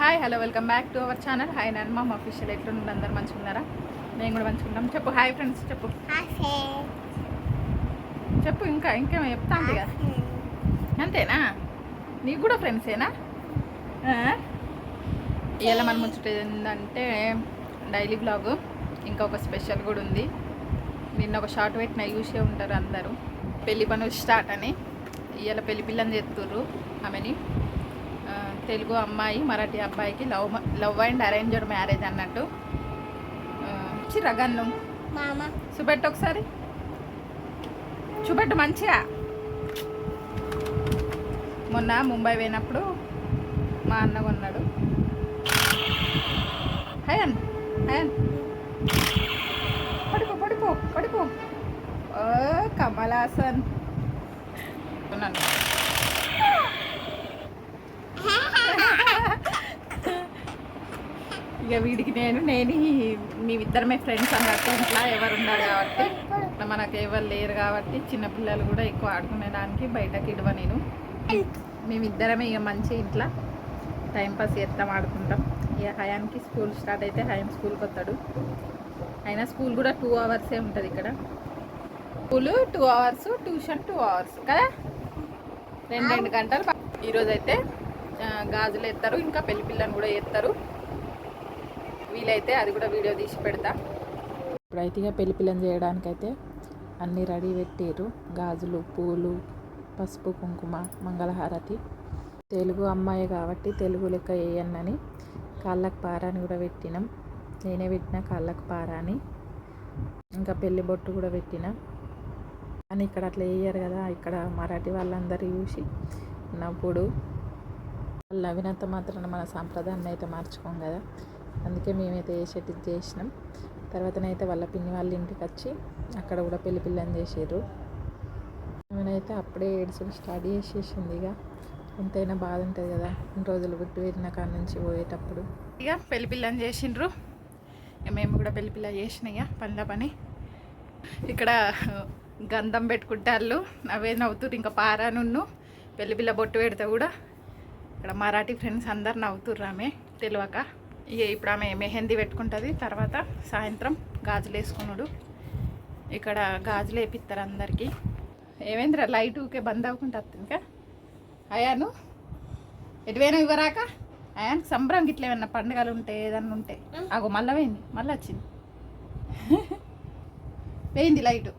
Hi hello welcome back to our channel. Hi నాన్న మా official ఎట్లున్నారు అందరు మంచుకున్నారా మేము కూడా మంచుకున్నాం చెప్పు హాయ్ ఫ్రెండ్స్ చెప్పు. చెప్పు ఇంకా ఇంకేమో చెప్తా అంతే కదా. అంతేనా? నీకు కూడా ఫ్రెండ్సేనా ఇలా మనం ముచ్చట ఏంటంటే డైలీ బ్లాగ్ ఇంకా ఒక స్పెషల్ కూడా ఉంది. నిన్న ఒక షార్ట్ పెట్టిన యూసే ఉంటారు అందరూ. పెళ్ళి పనులు స్టార్ట్ అని. ఇవాళ పెళ్ళి పిల్లని చెప్తుర్రు ఆమెని. తెలుగు అమ్మాయి మరాఠీ అబ్బాయికి love love and arranged marriage అన్నట్టు. చిరగన్ను మామ. చూపెట్టు ఒకసారి. చూపెట్టు మంచిగా. మొన్న ముంబై పోయినప్పుడు మా అన్న కొన్నాడు. హయన్ హయన్. పడిపో పడిపో పడిపో కమలాసన్. ఉన్నాను ఇక వీడికి నేను నేను మేమిద్దరమే ఫ్రెండ్స్ అన్నట్టు ఇంట్లో ఎవరు ఉన్నారు కాబట్టి ఇట్లా మనకు ఎవరు లేరు కాబట్టి చిన్నపిల్లలు కూడా ఎక్కువ ఆడుకునేదానికి బయటకి ఇడవ నేను. మేమిద్దరమే ఇక మంచి ఇంట్లో టైంపాస్ చేస్తాం ఆడుకుంటాం. ఇక హయానికి స్కూల్ స్టార్ట్ అయితే హయాం స్కూల్కి వస్తాడు. అయినా స్కూల్ కూడా టూ అవర్సే ఉంటుంది ఇక్కడ. School two hours tuition two hours కదా? రెండు రెండు గంటలు ఈరోజైతే గాజులు ఎత్తారు. ఇంకా పెళ్ళి పిల్లని కూడా ఎత్తారు. వీలైతే అది కూడా వీడియో తీసి పెడతా. ఇప్పుడైతే ఇక పెళ్ళి పిల్లని చేయడానికైతే అన్నీ రెడీ పెట్టారు గాజులు పూలు పసుపు కుంకుమ మంగళహారతి. తెలుగు అమ్మాయి కాబట్టి తెలుగు లెక్క వేయన్నని కాళ్ళకు పారాని కూడా పెట్టినాం. నేనే పెట్టిన కాళ్ళకు పారాని. ఇంకా పెళ్ళి బొట్టు కూడా పెట్టినా. కానీ ఇక్కడ అట్లా వేయరు కదా ఇక్కడ మరాఠీ వాళ్ళందరూ చూసి నవ్వుడు. వాళ్ళు నవ్వినంత మాత్రాన మన సాంప్రదాయాన్ని అయితే మార్చుకోం కదా. అందుకే మేమైతే వేసేటి చేసినాం. తర్వాతనైతే వాళ్ళ పిన్ని వాళ్ళ ఇంటికి వచ్చి అక్కడ కూడా పెళ్ళి పిల్లని చేసారు నేనైతే అప్పుడే ఏడుసులు స్టార్ట్ చేసేసింది ఇక. ఎంతైనా బాధ ఉంటుంది కదా. ఇన్ని రోజులు గుట్టు పెట్టిన కాడ నుంచి పోయేటప్పుడు. ఇక పెళ్ళి పిల్లని చేసిండ్రు మేము కూడా పెళ్ళి పిల్ల చేసినాయి పనుల పని. ఇక్కడ గంధం పెట్టుకుంటారు అవే నవ్వుతురు ఇంకా పారానున్ను పెళ్ళి పిల్ల బొట్టు పెడితే కూడా. ఇక్కడ మరాఠీ ఫ్రెండ్స్ అందరు నవ్వుతుర్రు ఆమె. తెలియక. ఇక ఇప్పుడు ఆమె మెహందీ పెట్టుకుంటుంది. తర్వాత సాయంత్రం గాజులు వేసుకున్నాడు ఇక్కడ గాజులు వేపిస్తారు అందరికీ. ఏమైందిరా లైట్ ఊకే బంద్ అవ్వకుండా వస్తుంది ఇంకా? అయాను ఎటువైనా ఇవ్వరాక అయానికి సంబరం గిట్ల ఏమన్నా పండుగలు ఉంటే ఏదన్నా ఉంటే? అగో మళ్ళీ పోయింది మళ్ళీ వచ్చింది. పోయింది లైట్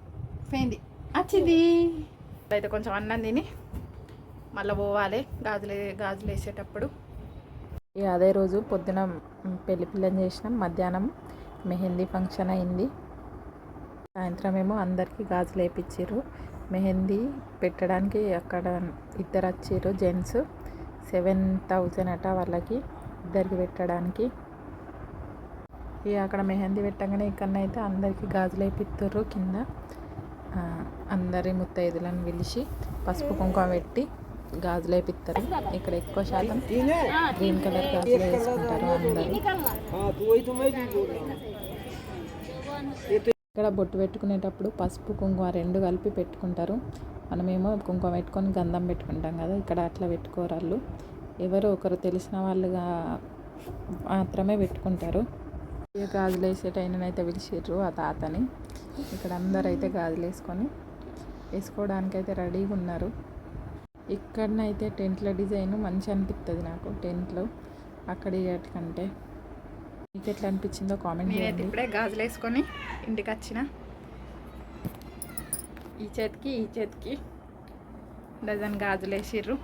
పోయింది. వచ్చింది. అయితే కొంచెం అన్నం తిని మళ్ళీ పోవాలి. గాజులు గాజులు వేసేటప్పుడు. అదే రోజు పొద్దున పెళ్ళి పిల్లని చేసినాం. మధ్యాహ్నం మెహందీ ఫంక్షన్ అయింది. సాయంత్రం ఏమో అందరికీ గాజులు వేయించారు మెహందీ పెట్టడానికి అక్కడ ఇద్దరు వచ్చారు జెంట్స్. సెవెన్ థౌజండ్ అట వాళ్ళకి ఇద్దరికి పెట్టడానికి. ఇక అక్కడ మెహందీ పెట్టగానే ఇక్కడనైతే అందరికీ గాజులు వేపిస్తారు కింద. అందరి ముత్తైదులను పిలిచి పసుపు కుంకుమ పెట్టి గాజులు వేపిస్తారు ఇక్కడ ఎక్కువ శాతం గ్రీన్ కలర్ గాజులు వేసుకుంటారు అందరూ. ఇక్కడ బొట్టు పెట్టుకునేటప్పుడు పసుపు కుంకుమ రెండు కలిపి పెట్టుకుంటారు. మనమేమో కుంకుమ పెట్టుకొని గంధం పెట్టుకుంటాం కదా ఇక్కడ అట్లా పెట్టుకోరు వాళ్ళు. ఎవరో ఒకరు తెలిసిన వాళ్ళుగా మాత్రమే పెట్టుకుంటారు. గాజులు వేసేటైననైతే పిలిచిర్రు ఆ తాతని. ఇక్కడ అందరైతే గాజులు వేసుకొని వేసుకోవడానికైతే రెడీగా ఉన్నారు. ఇక్కడనైతే టెంట్ల డిజైన్ మంచి అనిపిస్తుంది నాకు టెంట్లో. అక్కడ కంటే మీకు ఎట్లా అనిపించిందో కామెంట్ చేయండి. ఇప్పుడే గాజులు వేసుకొని ఇంటికి వచ్చిన ఈ చేతికి ఈ చేతికి డజన్ గాజులు వేసిర్రు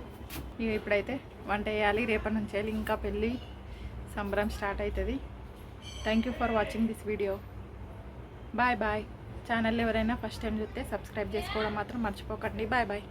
ఇక ఇప్పుడైతే వంట చేయాలి రేపటి నుంచి వెళ్ళి ఇంకా పెళ్ళి సంబరం స్టార్ట్ అవుతుంది thank you for watching this video bye bye channel ఎవరైనా ఫస్ట్ టైం చూస్తే సబ్స్క్రైబ్ చేసుకోవడం మాత్రం మర్చిపోకండి. Bye bye